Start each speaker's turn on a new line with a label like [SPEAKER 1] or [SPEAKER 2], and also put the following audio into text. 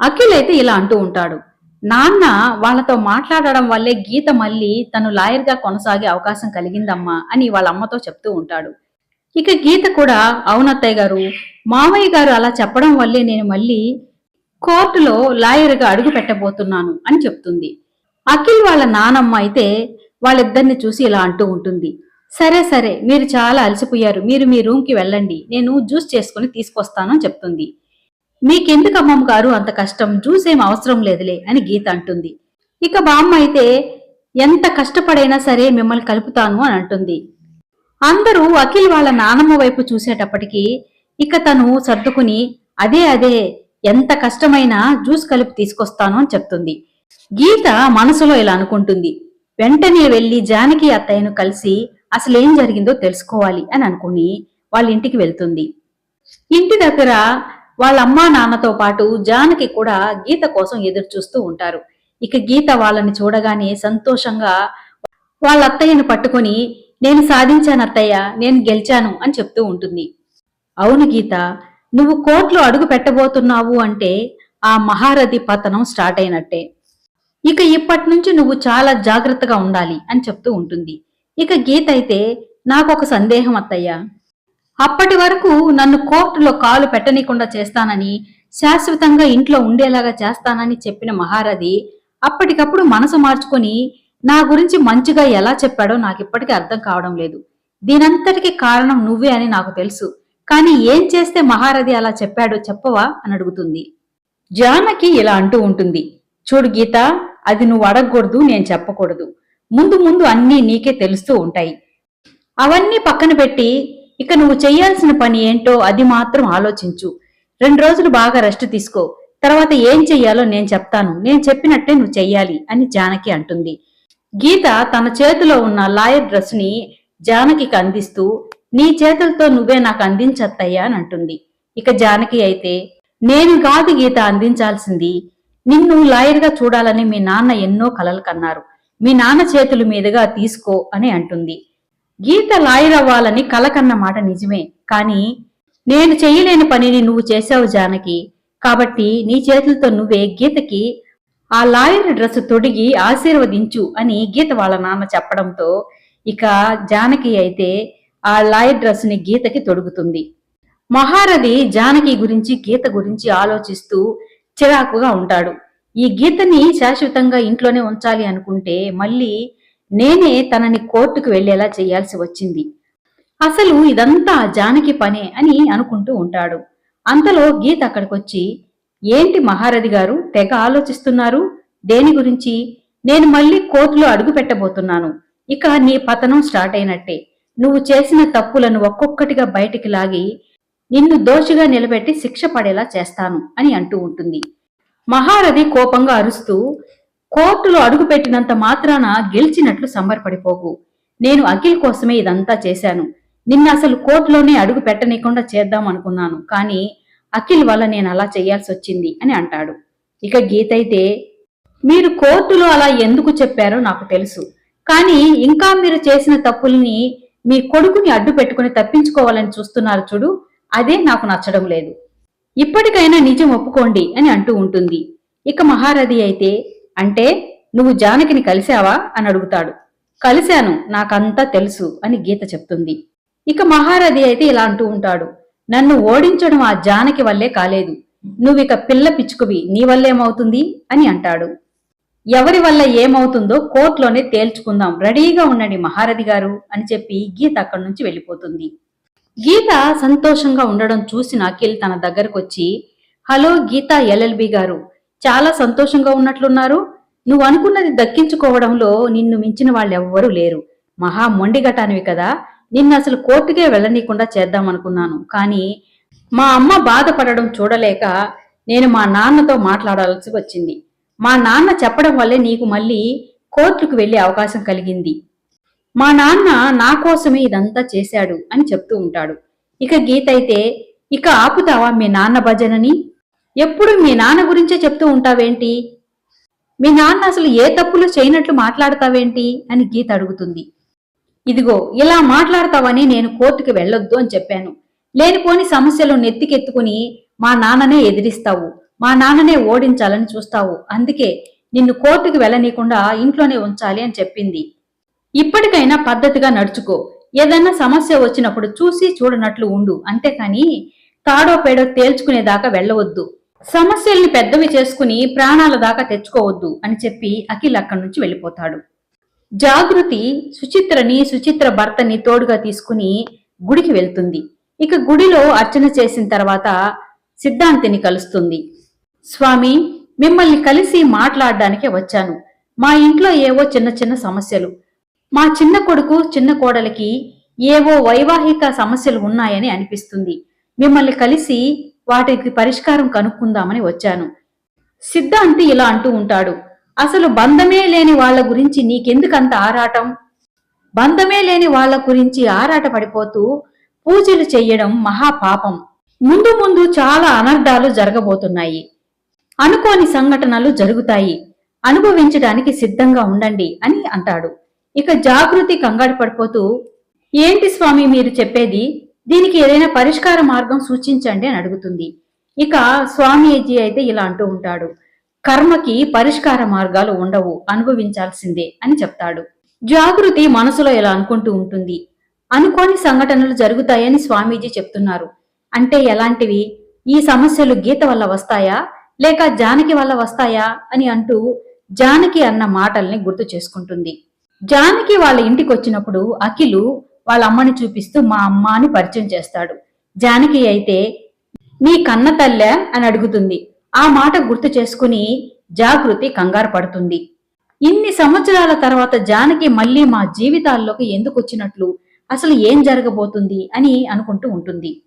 [SPEAKER 1] అఖిల్ అయితే ఇలా అంటూ ఉంటాడు. నాన్న వాళ్ళతో మాట్లాడడం వల్లే గీత మళ్ళీ తను లాయర్గా కొనసాగే అవకాశం కలిగిందమ్మా అని వాళ్ళ అమ్మతో చెప్తూ ఉంటాడు. ఇక గీత కూడా అవునత్తయ్య గారు మామయ్య గారు అలా చెప్పడం వల్లే నేను మళ్ళీ కోర్టులో లాయర్గా అడుగు పెట్టబోతున్నాను అని చెప్తుంది. అఖిల్ వాళ్ళ నానమ్మ అయితే వాళ్ళిద్దరిని చూసి ఇలా అంటూ ఉంటుంది. సరే సరే మీరు చాలా అలసిపోయారు. మీరు మీ రూమ్కి వెళ్ళండి. నేను జ్యూస్ చేసుకుని తీసుకొస్తాను చెప్తుంది. మీకెందుకు అమ్మమ్మ గారు అంత కష్టం? జ్యూస్ ఏం అవసరం లేదులే అని గీత అంటుంది. ఇక బామ్మ అయితే ఎంత కష్టపడైనా సరే మిమ్మల్ని కలుపుతాను అని అంటుంది. అందరూ అఖిల్ వాళ్ళ నానమ్మ వైపు చూసేటప్పటికి ఇక తను సర్దుకుని అదే అదే ఎంత కష్టమైనా జ్యూస్ కలిపి తీసుకొస్తాను అని చెప్తుంది. గీత మనసులో ఇలా అనుకుంటుంది. వెంటనే వెళ్ళి జానకి అత్తయ్యను కలిసి అసలేం జరిగిందో తెలుసుకోవాలి అని అనుకుని వాళ్ళ ఇంటికి వెళ్తుంది. ఇంటి దగ్గర వాళ్ళ అమ్మా నాన్నతో పాటు జానకి కూడా గీత కోసం ఎదురు చూస్తూ ఉంటారు. ఇక గీత వాళ్ళని చూడగానే సంతోషంగా వాళ్ళ అత్తయ్యను పట్టుకొని నేను సాధించాను అత్తయ్య నేను గెలిచాను అని చెప్తూ ఉంటుంది. అవును గీత నువ్వు కోర్టులో అడుగు పెట్టబోతున్నావు అంటే ఆ మహారథి పతనం స్టార్ట్ అయినట్టే. ఇక ఇప్పటి నుంచి నువ్వు చాలా జాగ్రత్తగా ఉండాలి అని చెప్తూ ఉంటుంది. ఇక గీత అయితే నాకొక సందేహం అత్తయ్య. అప్పటి వరకు నన్ను కోర్టులో కాలు పెట్టనీయకుండా చేస్తానని శాశ్వతంగా ఇంట్లో ఉండేలాగా చేస్తానని చెప్పిన మహారథి అప్పటికప్పుడు మనసు మార్చుకొని నా గురించి మంచిగా ఎలా చెప్పాడో నాకు ఇప్పటికీ అర్థం కావడం లేదు. దీనంతటికి కారణం నువ్వే అని నాకు తెలుసు. కానీ ఏం చేస్తే మహారథి అలా చెప్పాడో చెప్పవా? అని అడుగుతుంది. జానకి ఇలా అంటూ ఉంటుంది. చూడు గీత అది నువ్వు అడగకూడదు నేను చెప్పకూడదు. ముందు ముందు అన్నీ నీకే తెలుస్తూ ఉంటాయి. అవన్నీ పక్కన పెట్టి ఇక నువ్వు చేయాల్సిన పని ఏంటో అది మాత్రం ఆలోచించు. రెండు రోజులు బాగా రెస్ట్ తీసుకో. తర్వాత ఏం చెయ్యాలో నేను చెప్తాను. నేను చెప్పినట్టే నువ్వు చెయ్యాలి అని జానకి అంటుంది. గీత తన చేతిలో ఉన్న లాయర్ డ్రెస్ని జానకికి అందిస్తూ నీ చేతులతో నువ్వే నాకు అందించత్తయ్యా అని అంటుంది. ఇక జానకి అయితే నేను కాదు గీత అందించాల్సింది. నిన్ను లాయర్గా చూడాలని మీ నాన్న ఎన్నో కలలు కన్నారు. మీ నాన్న చేతుల మీదుగా తీసుకో అని అంటుంది. గీత లాయర్ అవ్వాలని కలకన్న మాట నిజమే. కానీ నేను చెయ్యలేని పనిని నువ్వు చేశావు జానకి. కాబట్టి నీ చేతులతో నువ్వే గీతకి ఆ లాయర్ డ్రెస్ తొడిగి ఆశీర్వదించు అని గీత వాళ్ళ నాన్న చెప్పడంతో ఇక జానకి అయితే ఆ లాయర్ డ్రెస్ని గీతకి తొడుగుతుంది. మహారథి జానకి గురించి గీత గురించి ఆలోచిస్తూ చిరాకుగా ఉంటాడు. ఈ గీతని శాశ్వతంగా ఇంట్లోనే ఉంచాలి అనుకుంటే మళ్ళీ నేనే తనని కోర్టుకు వెళ్ళేలా చేయాల్సి వచ్చింది. అసలు ఇదంతా జానకి పనే అని అనుకుంటూ ఉంటాడు. అంతలో గీత అక్కడికొచ్చి ఏంటి మహారథి గారు తెగ ఆలోచిస్తున్నారు? దేని గురించి? నేను మళ్ళీ కోర్టులో అడుగు పెట్టబోతున్నాను. ఇక నీ పతనం స్టార్ట్ అయినట్టే. నువ్వు చేసిన తప్పులను ఒక్కొక్కటిగా బయటికి లాగి నిన్ను దోషిగా నిలబెట్టి శిక్ష పడేలా చేస్తాను అని అంటూ ఉంటుంది. మహారథి కోపంగా అరుస్తూ కోర్టులో అడుగుపెట్టినంత మాత్రాన గెలిచినట్లు సంబరపడిపోకు. నేను అఖిల్ కోసమే ఇదంతా చేశాను. నిన్న అసలు కోర్టులోనే అడుగు పెట్టనీయకుండా చేద్దాం అనుకున్నాను కానీ అఖిల్ వల్ల నేను అలా చేయాల్సి వచ్చింది అని అంటాడు. ఇక గీత అయితే మీరు కోర్టులో అలా ఎందుకు చెప్పారో నాకు తెలుసు. కానీ ఇంకా మీరు చేసిన తప్పుల్ని మీ కొడుకుని అడ్డు పెట్టుకుని తప్పించుకోవాలని చూస్తున్నారు చూడు అదే నాకు నచ్చడం లేదు. ఇప్పటికైనా నిజం ఒప్పుకోండి అని అంటూ ఉంటుంది. ఇక మహారథి అయితే అంటే నువ్వు జానకిని కలిశావా? అని అడుగుతాడు. కలిశాను నాకంతా తెలుసు అని గీత చెప్తుంది. ఇక మహారథి అయితే ఇలా అంటూ ఉంటాడు. నన్ను ఓడించడం ఆ జానకి వల్లే కాలేదు. నువ్విక పిల్ల పిచ్చుకువి నీ వల్లేమవుతుంది అని అంటాడు. ఎవరి వల్ల ఏమవుతుందో కోర్టులోనే తేల్చుకుందాం. రెడీగా ఉండండి మహారథి గారు అని చెప్పి గీత అక్కడి నుంచి వెళ్ళిపోతుంది. గీత సంతోషంగా ఉండడం చూసిన అఖిల్ తన దగ్గరకు వచ్చి హలో గీత ఎల్ఎల్బి గారు చాలా సంతోషంగా ఉన్నట్లున్నారు. నువ్వు అనుకున్నది దక్కించుకోవడంలో నిన్ను మించిన వాళ్ళెవ్వరూ లేరు. మహా మొండిగటానివి కదా. నిన్ను అసలు కోర్టుకే వెళ్ళనీయకుండా చేద్దామనుకున్నాను. కానీ మా అమ్మ బాధపడడం చూడలేక నేను మా నాన్నతో మాట్లాడాల్సి వచ్చింది. మా నాన్న చెప్పడం వల్లే నీకు మళ్ళీ కోర్టుకు వెళ్ళే అవకాశం కలిగింది. మా నాన్న నా కోసమే ఇదంతా చేశాడు అని చెప్తూ ఉంటాడు. ఇక గీత అయితే ఇక ఆపుతావా మీ నాన్న భజనని? ఎప్పుడు మీ నాన్న గురించే చెప్తూ ఉంటావేంటి? మీ నాన్న అసలు ఏ తప్పులు చేయనట్లు మాట్లాడతావేంటి? అని గీత అడుగుతుంది. ఇదిగో ఇలా మాట్లాడతావని నేను కోర్టుకి వెళ్ళొద్దు అని చెప్పాను. లేనిపోని సమస్యలు నెత్తికెత్తుకుని మా నాన్ననే ఎదిరిస్తావు. మా నాన్ననే ఓడించాలని చూస్తావు. అందుకే నిన్ను కోర్టుకి వెళ్ళనీయకుండా ఇంట్లోనే ఉంచాలి అని చెప్పింది. ఇప్పటికైనా పద్ధతిగా నడుచుకో. ఏదైనా సమస్య వచ్చినప్పుడు చూసి చూడనట్లు ఉండు. అంతేకాని తాడో పేడో తేల్చుకునేదాకా వెళ్ళవద్దు. సమస్యల్ని పెద్దవి చేసుకుని ప్రాణాల దాకా తెచ్చుకోవద్దు అని చెప్పి అఖిల్ అక్కడి నుంచి వెళ్ళిపోతాడు. జాగృతి సుచిత్రని సుచిత్ర భర్తని తోడుగా తీసుకుని గుడికి వెళ్తుంది. ఇక గుడిలో అర్చన చేసిన తర్వాత సిద్ధాంతిని కలుస్తుంది. స్వామి మిమ్మల్ని కలిసి మాట్లాడడానికే వచ్చాను. మా ఇంట్లో ఏవో చిన్న చిన్న సమస్యలు. మా చిన్న కొడుకు చిన్న కోడలికి ఏవో వైవాహిక సమస్యలు ఉన్నాయని అనిపిస్తుంది. మిమ్మల్ని కలిసి వాటికి పరిష్కారం కనుక్కుందామని వచ్చాను. సిద్ధాంతి ఇలా అంటూ ఉంటాడు. అసలు బంధమే లేని వాళ్ళ గురించి నీకెందుకంత ఆరాటం? బంధమే లేని వాళ్ళ గురించి ఆరాట పడిపోతూ పూజలు చెయ్యడం మహాపాపం. ముందు ముందు చాలా అనర్థాలు జరగబోతున్నాయి. అనుకోని సంఘటనలు జరుగుతాయి. అనుభవించడానికి సిద్ధంగా ఉండండి అని అంటాడు. ఇక జాగృతి కంగారు పడిపోతూ ఏంటి స్వామి మీరు చెప్పేది? దీనికి ఏదైనా పరిష్కార మార్గం సూచించండి అని అడుగుతుంది. ఇక స్వామీజీ అయితే ఇలా అంటూ ఉంటాడు. కర్మకి పరిష్కార మార్గాలు ఉండవు అనుభవించాల్సిందే అని చెప్తాడు. జాగృతి మనసులో ఇలా అనుకుంటూ ఉంటుంది. అనుకోని సంఘటనలు జరుగుతాయని స్వామీజీ చెప్తున్నారు. అంటే ఎలాంటివి? ఈ సమస్యలు గీత వల్ల వస్తాయా? లేక జానకి వల్ల వస్తాయా? అని అంటూ జానకి అన్న మాటల్ని గుర్తు చేసుకుంటుంది. జానకి వాళ్ళ ఇంటికి వచ్చినప్పుడు అఖిలు వాళ్ళ అమ్మని చూపిస్తూ మా అమ్మ అని పరిచయం చేస్తాడు. జానకి అయితే నీ కన్న తల్లె? అని అడుగుతుంది. ఆ మాట గుర్తు చేసుకుని జాగృతి కంగారు పడుతుంది. ఇన్ని సంవత్సరాల తర్వాత జానకి మళ్ళీ మా జీవితాల్లోకి ఎందుకు వచ్చినట్లు? అసలు ఏం జరగబోతుంది? అని అనుకుంటూ ఉంటుంది.